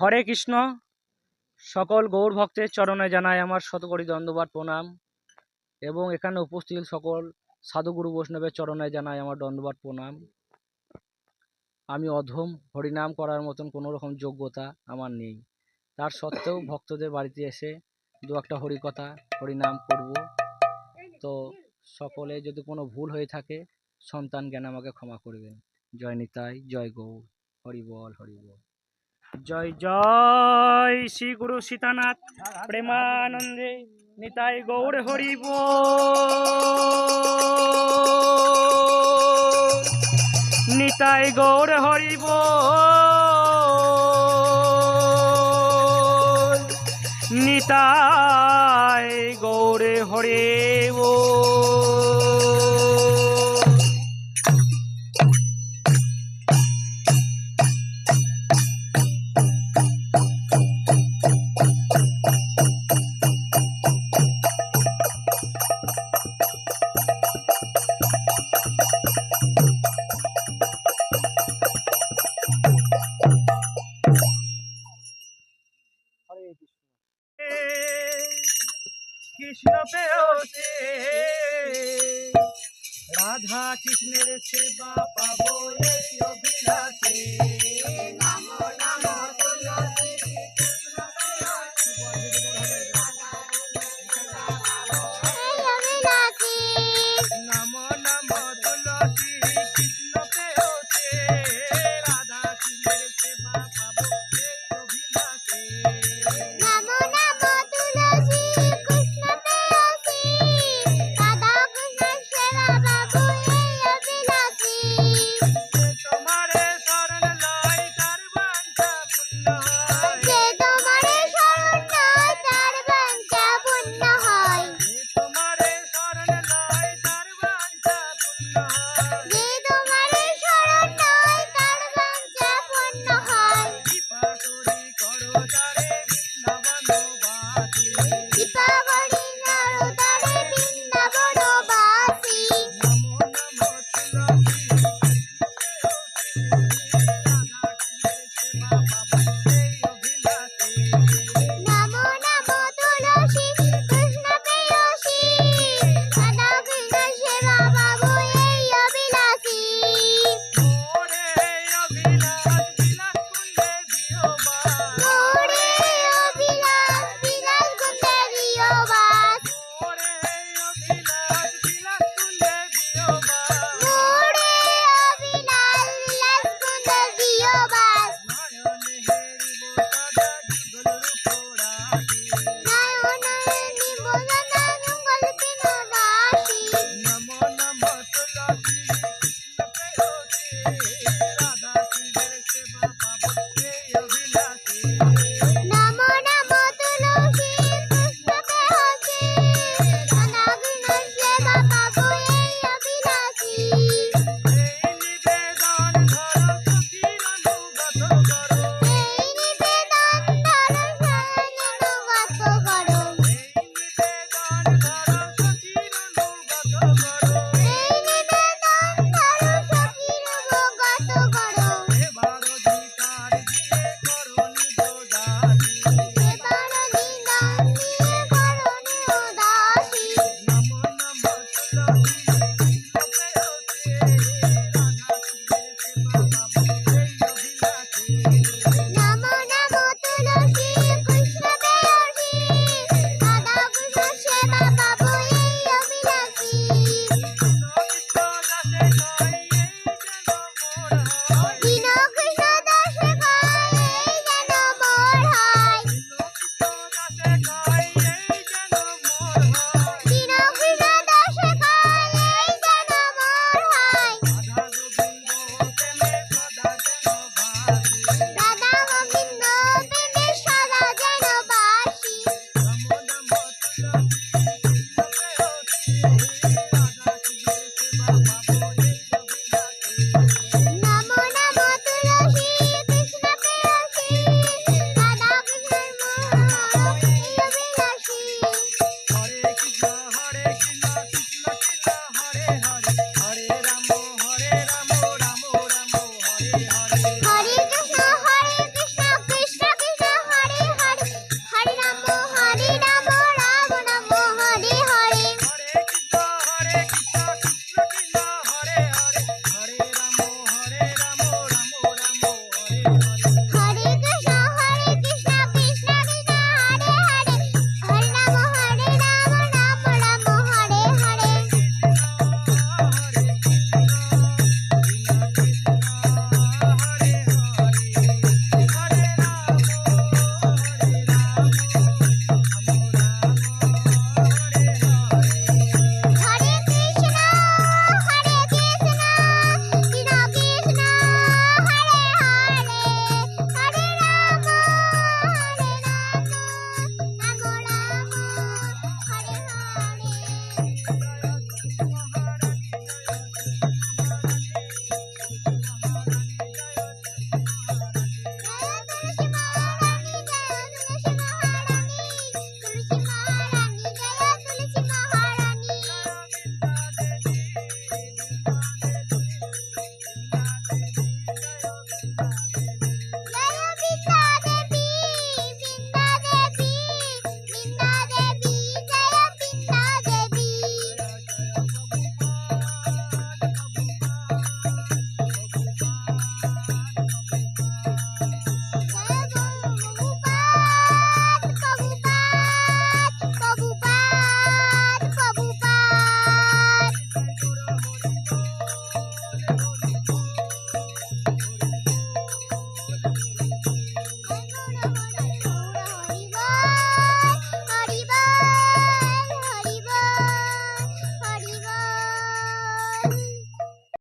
হরে কৃষ্ণ। সকল গৌর ভক্তের চরণে জানায় আমার শতকরি দণ্ডবাদ প্রণাম। এবং এখানে উপস্থিত সকল সাধুগুরু বৈষ্ণবের চরণে জানায় আমার দণ্ডবাদ প্রণাম। আমি অধম হরিনাম করার মতন কোনো রকম যোগ্যতা আমার নেই। তার সত্ত্বেও ভক্তদের বাড়িতে এসে দু একটা হরিকথা হরিনাম করব। তো সকলে যদি কোনো ভুল হয়ে থাকে, সন্তান জ্ঞান আমাকে ক্ষমা করবেন। জয় নিতাই, জয় গৌর। হরি বল হরি বল। জয় জয় শ্রী গুরু সীতানাথ প্রেমানন্দে নিতাই গৌর হরি বল নিতাই গৌর হরি বল নিতাই গৌরে হরে কৃষ্ণ। পেয়েছে রাধা কৃষ্ণের সেবা পাবো এই অভিলাষে।